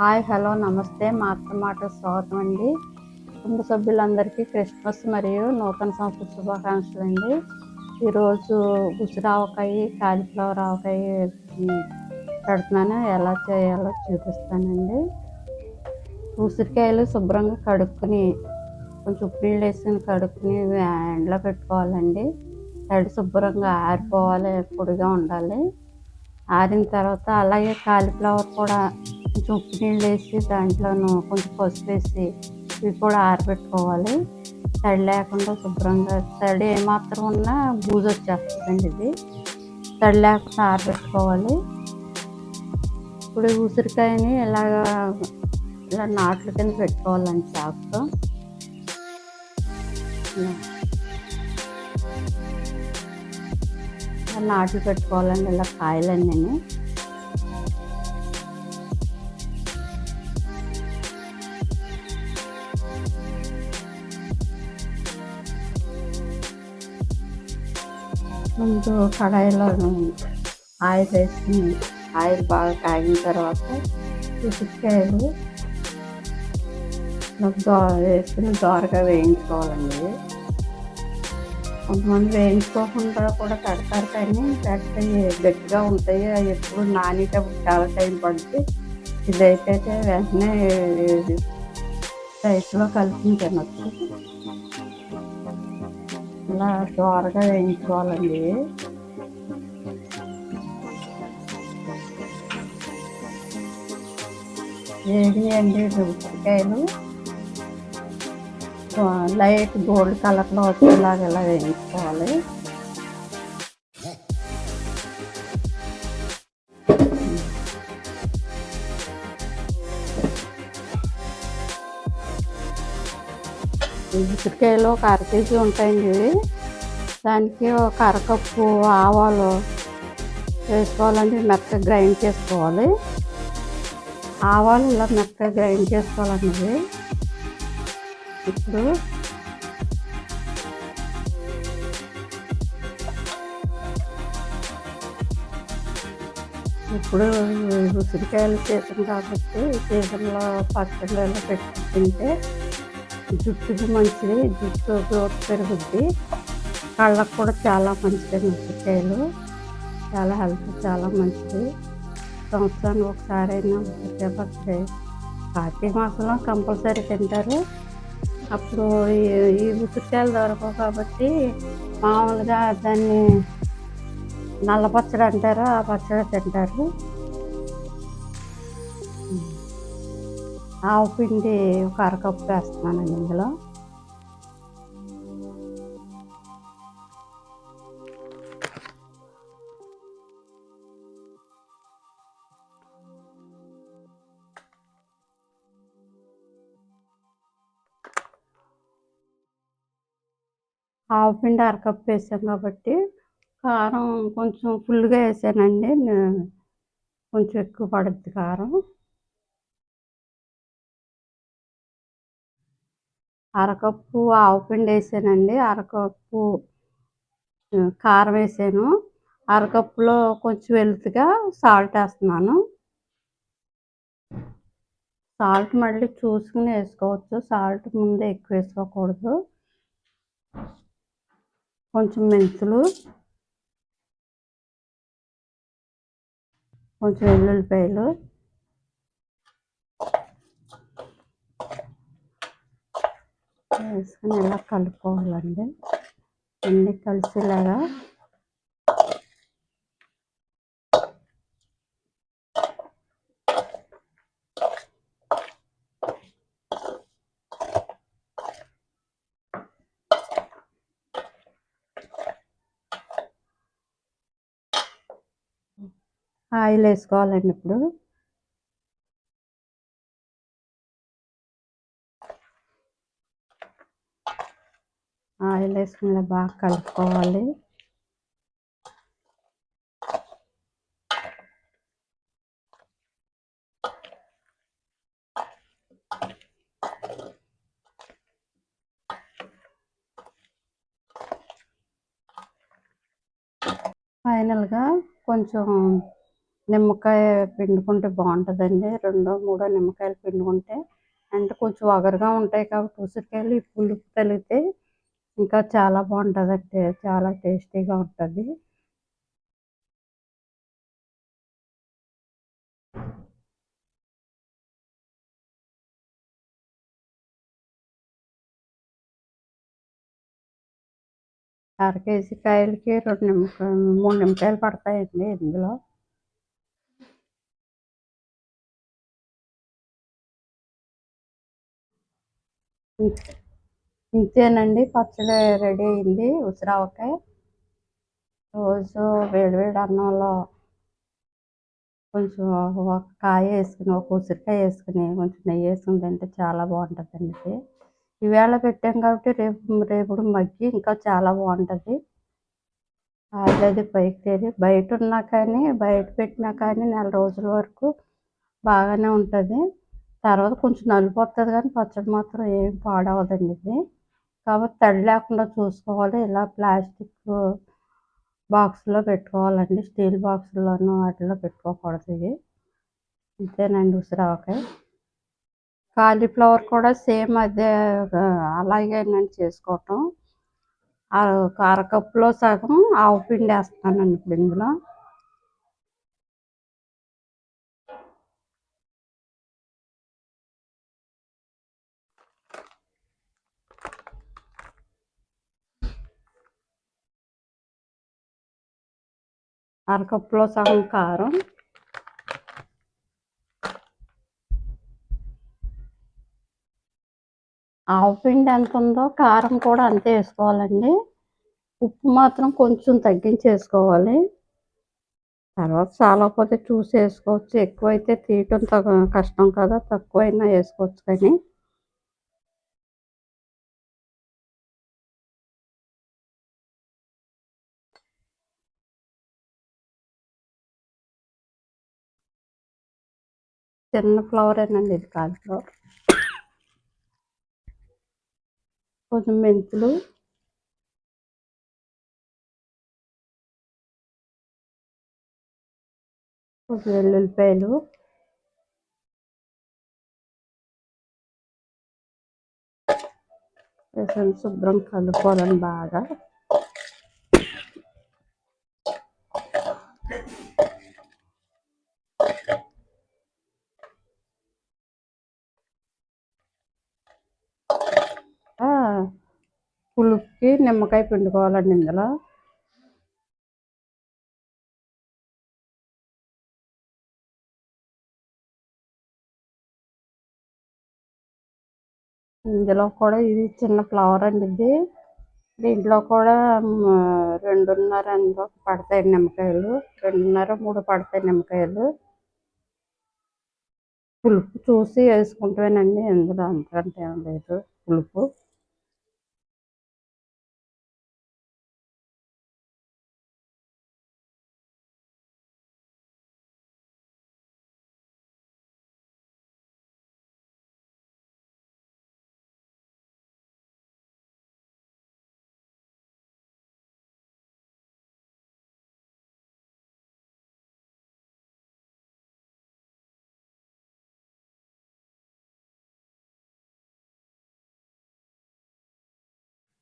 Hi hello నమస్తే. మా అత్త మాట స్వాగతం అండి. కుటుంబ సభ్యులందరికీ క్రిస్మస్ మరియు నూతన సంవత్సర శుభాకాంక్షలు అండి. ఈరోజు గుసిరావకాయ కాలీఫ్లవర్ ఆవకాయ ఉమ్, పెడుతున్నాను. ఎలా చేయాలో చూపిస్తానండి. ఉసిరికాయలు శుభ్రంగా కడుక్కుని కొంచెం ఉప్పు నీళ్ళు వేసుకుని కడుక్కుని ఎండలో పెట్టుకోవాలండి. తడి శుభ్రంగా ఆరిపోవాలి పొడిగా ఉండాలి. ఆరిన తర్వాత అలాగే కాలీఫ్లవర్ కూడా కొంచెం ఉప్పు నీళ్ళు వేసి దాంట్లోనూ కొంచెం పసుపు వేసి ఇవి కూడా ఆరబెట్టుకోవాలి. తడి లేకుండా శుభ్రంగా తడి ఏమాత్రం ఉన్నా బూజు వచ్చేస్తుందండి ఇది. తడి లేకుండా ఆరబెట్టుకోవాలి. ఇప్పుడు ఉసిరికాయని ఇలాగ ఇలా నాట్ల కింద పెట్టుకోవాలండి చాకుతో. నాట్లు పెట్టుకోవాలండి ఇలా కాయలన్నీ ముందు కడాయిలో ఆయిల్ వేసుకుని ఆయిల్ బాగా కాగిన తర్వాత ఉసిరికాయలు దో వేసుకుని దోరగా వేయించుకోవాలండి. కొంతమంది వేయించుకోకుండా కూడా పెడతారు కానీ పెడితే గట్టిగా ఉంటాయి. అవి ఎప్పుడు నానేటప్పుడు చాలా టైం పడుతుంది ఇదైతే వెంటనే రైస్లో కలిపి తినొచ్చు. ఇలా త్వరగా వేయించుకోవాలండి. ఏది అండి ఉసిరికాయలు లైట్ గోల్డ్ కలర్లో వచ్చేలాగా ఇలా వేయించుకోవాలి. ఉసిరికాయలు ఒక అర కేజీ ఉంటాయండి ఇవి. దానికి ఒక అరకప్పు ఆవాలు వేసుకోవాలండి మెత్తగా గ్రైండ్ చేసుకోవాలి. ఆవాలు ఇలా మెత్తగా గ్రైండ్ చేసుకోవాలండి ఇప్పుడు ఇప్పుడు ఉసిరికాయలు సీజన్ కాబట్టి సీజన్లో పచ్చళ్ళు పెట్టి తింటే జుట్టుకి మంచిది జుట్టు గ్రోత్ పెరుగుద్ది. కళ్ళకు కూడా చాలా మంచిది ఉసిరికాయలు చాలా హెల్త్ చాలా మంచిది. సంవత్సరానికి ఒకసారి అయినా ఉసిరికాయ పచ్చడి కార్తీక మాసంలో కంపల్సరీ తింటారు. అప్పుడు ఈ ఈ ఉసిరికాయలు దొరకవు కాబట్టి మామూలుగా దాన్ని నల్ల పచ్చడి అంటారు ఆ పచ్చడి తింటారు. ఆవు పిండి ఒక అరకప్పు వేస్తున్నానండి ఇందులో. ఆవు పిండి అరకప్పు వేసాం కాబట్టి కారం కొంచెం ఫుల్గా వేసానండి. కొంచెం ఎక్కువ పడుద్ది కారం. అరకప్పు ఆవు పిండి వేసానండి. అరకప్పు కారం వేసాను. అరకప్పులో కొంచెం వెలుతుగా సాల్ట్ వేస్తున్నాను. సాల్ట్ మళ్ళీ చూసుకుని వేసుకోవచ్చు. సాల్ట్ ముందే ఎక్కువ వేసుకోకూడదు. కొంచెం మెంతులు కొంచెం వెల్లుల్లిపాయలు వేసుకుని ఇలా కలుపుకోవాలండి అన్నీ కలిసేలాగా ఆయిల్ వేసుకోవాలండి ఇప్పుడు. ఆయిల్ వేసుకుని ఇలా బాగా కలుపుకోవాలి. ఫైనల్గా కొంచెం నిమ్మకాయ పిండుకుంటే బాగుంటుందండి. రెండో మూడో నిమ్మకాయలు పిండుకుంటే అంటే కొంచెం వగరుగా ఉంటాయి కాబట్టి ఉసిరికాయలు ఈ పులుపు తగిలితే ఇంకా చాలా బాగుంటుందండి చాలా టేస్టీగా ఉంటుంది. అర కేజీ కాయలకి రెండు నిమ్మకాయ మూడు నిమ్మకాయలు పడతాయండి ఇందులో. ఇంతేనండి పచ్చడి రెడీ అయింది ఉసిరావకాయ. రోజు వేడివేడి అన్నంలో కొంచెం ఒక కాయ వేసుకుని ఒక ఉసిరికాయ వేసుకుని కొంచెం నెయ్యి వేసుకుని తింటే చాలా బాగుంటుందండి ఇది. ఈవేళ పెట్టాం కాబట్టి రేపు రేపు మగ్గి ఇంకా చాలా బాగుంటుంది. ఆయిల్ అది పైకి తేలి బయట ఉన్నా కానీ బయట పెట్టినా కానీ నెల రోజుల వరకు బాగానే ఉంటుంది. తర్వాత కొంచెం నలుపు వస్తుంది కానీ పచ్చడి మాత్రం ఏం పాడవదండి ఇది. కాబట్టి తడి లేకుండా చూసుకోవాలి. ఇలా ప్లాస్టిక్ బాక్స్లో పెట్టుకోవాలండి. స్టీల్ బాక్స్లోనూ వాటిలో పెట్టుకోకూడదు ఇవి. ఇంతేనండి ఉసిరావకాయ. కాలీఫ్లవర్ కూడా సేమ్ అదే అలాగేనండి చేసుకోవటం. అరకప్పులో సగం ఆవు పిండి వేస్తానండి ఇప్పుడు ఇందులో. అరకప్పులో సగం కారం. ఆవు పిండి ఎంత ఉందో కారం కూడా అంతే వేసుకోవాలండి. ఉప్పు మాత్రం కొంచెం తగ్గించేసుకోవాలి. తర్వాత చాలాపోతే చూసి వేసుకోవచ్చు. ఎక్కువైతే తీయటం కష్టం కదా తక్కువైనా వేసుకోవచ్చు కానీ. చిన్న ఫ్లవరేనండి ఇది కాలిఫ్లవర్ కొంచెం మెంతులు. కొంచెం వెల్లుల్లిపాయలు. వేసాను శుభ్రం కలుపుకోవాలని బాగా. పులుపుకి నిమ్మకాయ పిండుకోవాలండి ఇందులో. ఇందులో కూడా ఇది చిన్న ఫ్లవర్ అండి ఇది. దీంట్లో కూడా రెండున్నర అందులో పడతాయి నిమ్మకాయలు. రెండున్నర మూడు పడతాయి నిమ్మకాయలు. పులుపు చూసి వేసుకుంటానండి ఇందులో అంతకంటే ఏం లేదు. పులుపు.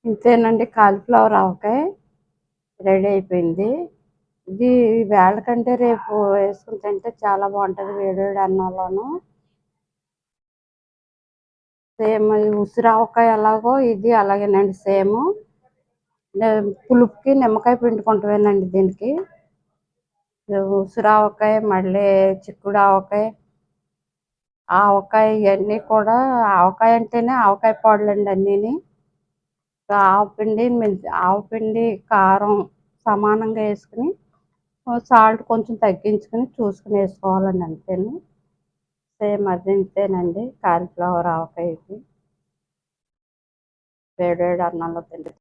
ఇంతేనండి కాలిఫ్లవర్ ఆవకాయ రెడీ అయిపోయింది. ఇది వేళ కంటే రేపు వేసుకుని తింటే చాలా బాగుంటుంది వేడివేడి అన్నంలోను సేమ్ ఉసిరావకాయ ఎలాగో ఇది అలాగేనండి సేమ్. పులుపుకి నిమ్మకాయ పిండుకుంటామేనండి దీనికి. ఉసిరావకాయ మళ్ళీ చిక్కుడు ఆవకాయ ఆవకాయ ఇవన్నీ కూడా ఆవకాయ అంటేనే ఆవకాయ పాడులండి అన్నీని. ఆవపిండి ఆవపిండి కారం సమానంగా వేసుకుని సాల్ట్ కొంచెం తగ్గించుకుని చూసుకుని వేసుకోవాలండి అంతేను. సేమ్ అది ఇంతేనండి. కాలీఫ్లవర్ ఆవకాయ వేడి వేడి అన్నంలో తింటే